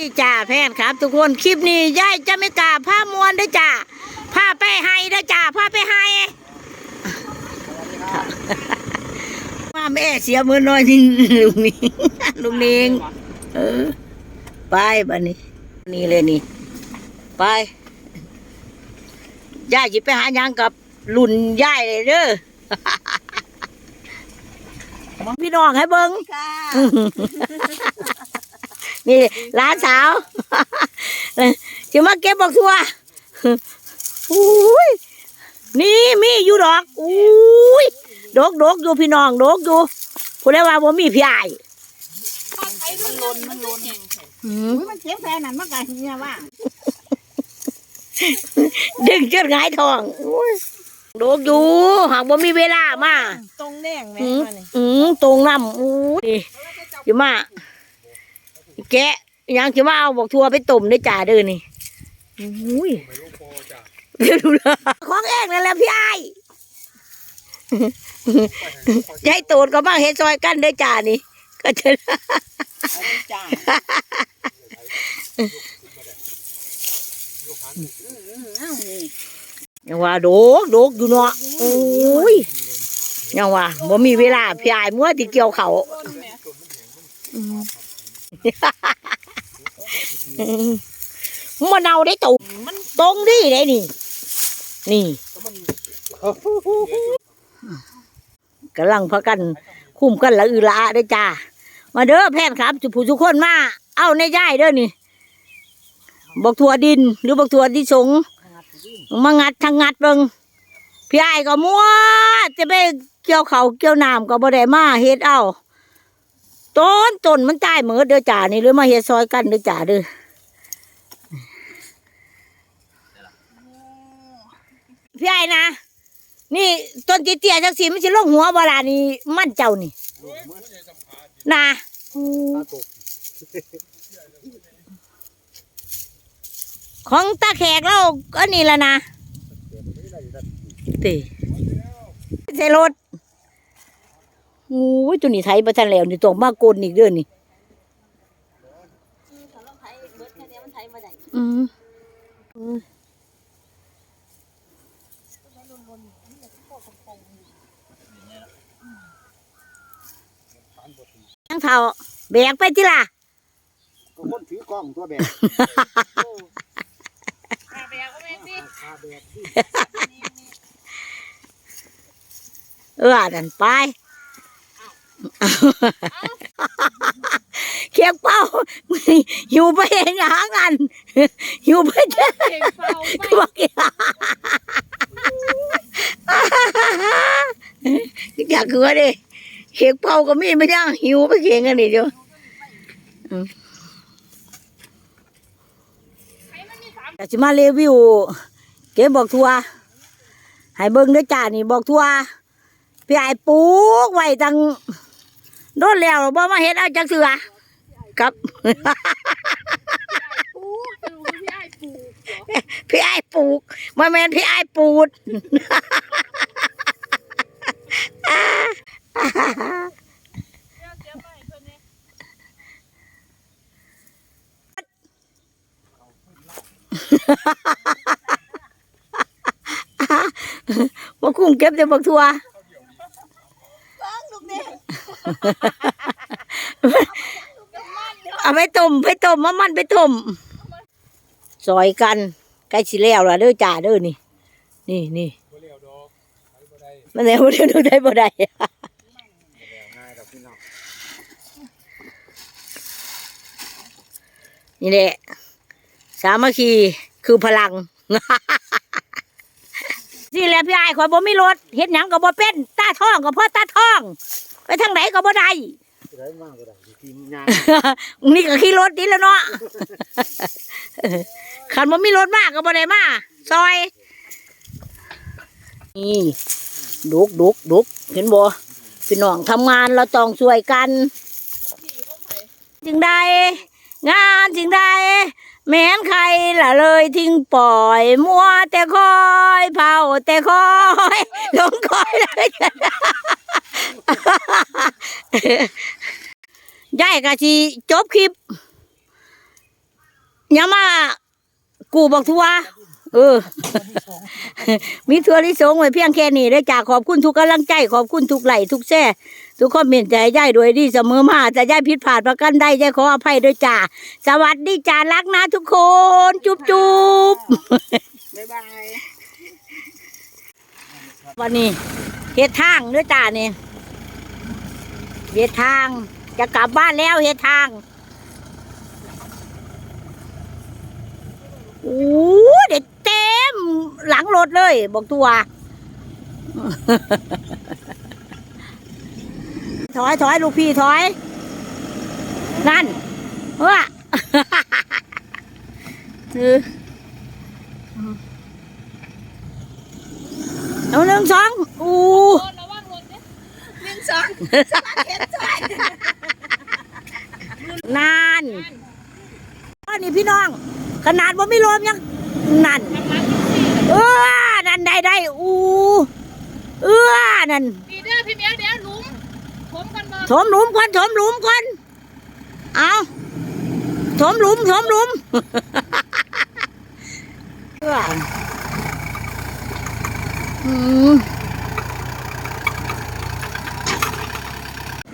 นี่จ้าแพนครับ ทุกคนคลิปนี้ยายจะไม่กล้าผ้ามวนด้จ้าผ้าไปให้ด้จ้าผ้าไปให้ว่าแม่เสียมือน้อยนี่ลุงนิงลุงนิงเออไปบันนี้ นี่เลยนี่ ไปยายจิไปหายังกับรุ่นยายเลยเด้อพี่น้องให้เบิ้ง นี่หลานสาวจะมาเก็บบอกทัวอุ้ยนี่มีอยู่ดอกอุ้ยดกดกอยู่พี่น้องดกอยู่พูดได้ว่าบ่มีพี่ไอ้ายมันลนมันลนหืมอุ้ยมันเจ็บแผลนั่นมันก็เหี่ยว่าดึงจนหงายท้องอุ้ยดกอยู่หากบ่มีเวลามาตรงแดงแม่อืมมานี่อืมตรงน้ำอุ้ยจะมา แกะยังจะมาเอาบอกทัวไปต้มได้จ่าเด้อนี่อุ้ยเดี๋ยวดูนะของเองนั่นแหละพี่ไอ้ายยายตูดก็บ้างเฮ็ดซอยกันได้จ่านี่ ก็จะจ้ายังว่าโดกโดกอยู่เนาะโอ้ยยังว่าบ่มีเวลาพี่ไอ้ายมัวที่เกี่ยวเขาอื มันเอาได้ตูมันตรงดีได้นี่ นี่กำลังพากัน คุ้มกันละอือละได้จ้า มาเด้อแพทย์ครับจุผู้ทุกคนมา เอาในย่ายเด้อนี่บอกทัวดิน หรือบอกทัวดิสงมางัดทางงัดเบิงพี่ไอ้ก็มัวจะไปเกี่ยวเขาเกี่ยวน้ำก็บ่ได้มาเฮ็ดเอา ต้นต้นมันตายเหมือเด้อจ่านี่หรือมาเฮ็ดซอยกันเด้อจ่าเด้อพี่ไอ้นะ นี่ต้นเตียๆจังสีมันสิลงหัวเวลานี่มันเจ้านี่นะของตาแขกเราก็นี่แหละนะตีใส่รถ โอ้ยตัวนี้ไทยประทันแล้วนี่ตัวมากกลอีกเด้อนี่อืมยังเท่าแบกไปที่ล่ะก็คนถือกล้องตัวแบบขาแบกก็แม่สิคาแบบที่เออดันไป เคียงเป้าหิวไปเองหางานหิวไปเจ้าเก่งเฝ้าก็บอกอย่าอยากคือดิเคียงเป้าก็มีไม่ยังหิวไปเคียงกันนี่เดียวอยากจะมารีวิวเก็บบอกทัวให้เบิ้งเด้วยจ้านี่บอกทัวพี่ไอ้ปลูกไว้ตั้ง โดนแล้วบ่มาเฮ็ดเอาจักเสือครับปูคือพี่ไอ้ปูพี่ไอ้ปลูกมาแมนพี่ไอ้ปูดเสียไปเพิ่นเนี่ยมาคุ้มเก็บแต่บักทัวลูกเนี่ย เอาไปต้มไปต้มมามันไปต้มซอยกันใกล้สิแล้วล่ะเด้อจ่าเด้อนี่นี่นี่มันแล้วเดี๋ยวได้บ่ได้ง่ายดอกพี่น้องนี่แหละสามัคคีคือพลังนี่แหละพี่ไอ้ายขอยบ่มีรถเฮ็ดหยังก็บ่เป็นตาท้องก็เพราะตาท้อง ไปทางไหนก็บ่ได้ได้มากก็ได้ทีมงานนี่ก็ขี่รถนี่แหล้วเนาะขันบ่มีรถมากก็บ่ได้มาซอย นี่ดุกดุกดุกเห็นบ่พี่น้องทำงานเราต้องช่วยกันจึงได้งานจึงได้แม้นใครละเลยทิ้งปล่อย มัวแต่คอยเผาแต่คอยลงคอยเลย ยายกะสิจบคลิปอย่ามากูบอกทัวเออ มีทัวริสงไว้เพียงแค่นี้ได้อจากขอบคุณทุกกำลังใจ ขอบคุณทุกไหลค์ทุกแช่ทุกคอมเมนต์ใจย่ายโดยดีเสมอมาจะย่ายผิดพลาดประกันใดย่ายขออภัยด้วยจ้าสวัสดีจ้ารักนะทุกคน จุ๊บจุ๊บบ๊ายบายวันนี้เฮ็ดทางเด้อจ้านี่ เฮ็ดทาง จะกลับบ้านแล้วเฮ็ดทางโอ้เด็ดเต็มหลังรถเลย บอกตัว ถอยถอยลูกพี่ถอย นั่นเฮ้อ เออเอาหนึ่งสองอู้ โดนระวังรถเนี่ยหนึ่งสอง นานอั นนี้พี่น้อง ขนาดว่าไม่รวมยังนั่นกำลังสี่เออนั่นได้ได้อู้เออนั่นปีเด้อพี่เมียวเดี๋ยวหลุมผมกันบ่ถมหลุมก่อนถมหลุมก่อนเอาถมหลุมถมหลุมเอออืม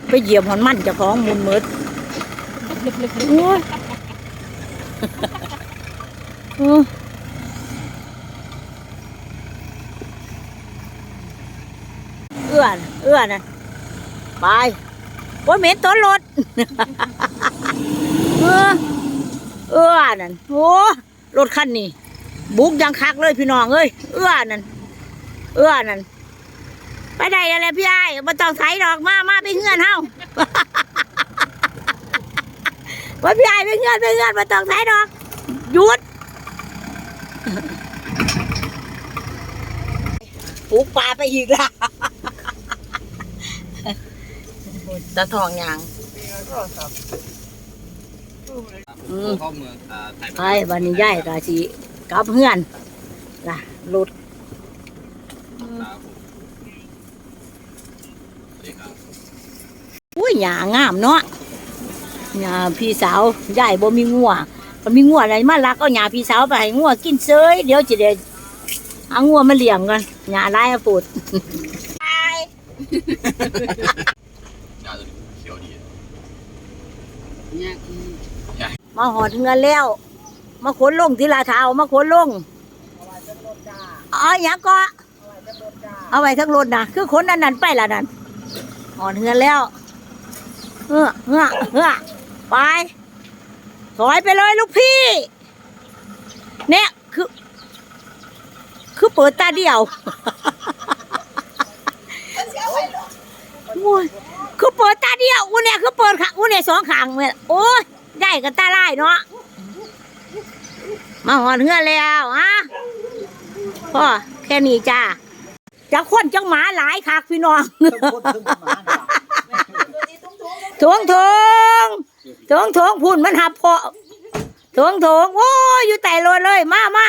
ไปเหยียบหอนมันเจะของมุนมืดโอ้ย เออเอื้อนเอื้อนนะไปว่าเหม็นต้นรถเออเอื้อนั่นโอ้รถคันนี้บุกยังคักเลยพี่น้องเอ้ยเอื้อนั่นเอื้อนั่นไปได้อะไรพี่ไอ้มาต้องไถดอกมามาไปเงื่อนเฮาว่าพี่ไอ้ไปเงื่อนไปเงื่อนมาต้องไถดอกหยุด ปลูกปลาไปอีกละตะทองยางอืมเข้าเมืองอ่าไปวันนี้ย่ายกะสิกลับเฮือนล่ะรถอุ้ยหยางามเนาะหยาพี่สาวย่ายบ่มีงัวบ่มีงัวอะไรมาลักเอาหยาพี่สาวไปงัวกินเซยเดี๋ยวจะได้ เอางัวมาเลี้ยงกันหยาลายอะปูดเนี่ยมาหอดเงินแล้ว มาขนลงทีละเท้ามาขนลงเอาอย่างก็เอาไว้ทั้งรถนะคือขนอันนั้นไปละนั่นหอดเงินแล้วเฮ้อเฮ้อเฮ้อไปถอยไปเลยลูกพี่ เนี่ยคือ คือเปิดตาเดียวโอ้ยคือเปิดตาเดียวอูเนี่ยคือเปิดขาอูเนี่ยสองขางเนี่ยโอ้ยได้กับตาไล่เนาะมาหอนเฮือแล้วฮะพ่อแค่นี้จ้าจะคนจังหมาหลายคักพี่น้องทั้งทงหมาเนี่ยถงถงถงถงพุ่นมันหับพาะถงถงโอ้ยอยู่แต่รถเลยมามา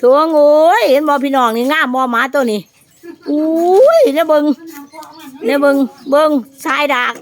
ถงโอ้ยเห็นบ่พี่น้องนี่งามบ่หมาตัวนี้อุ้ยเนี่ยเบิงเนี่ยเบิงเบิงชายดาก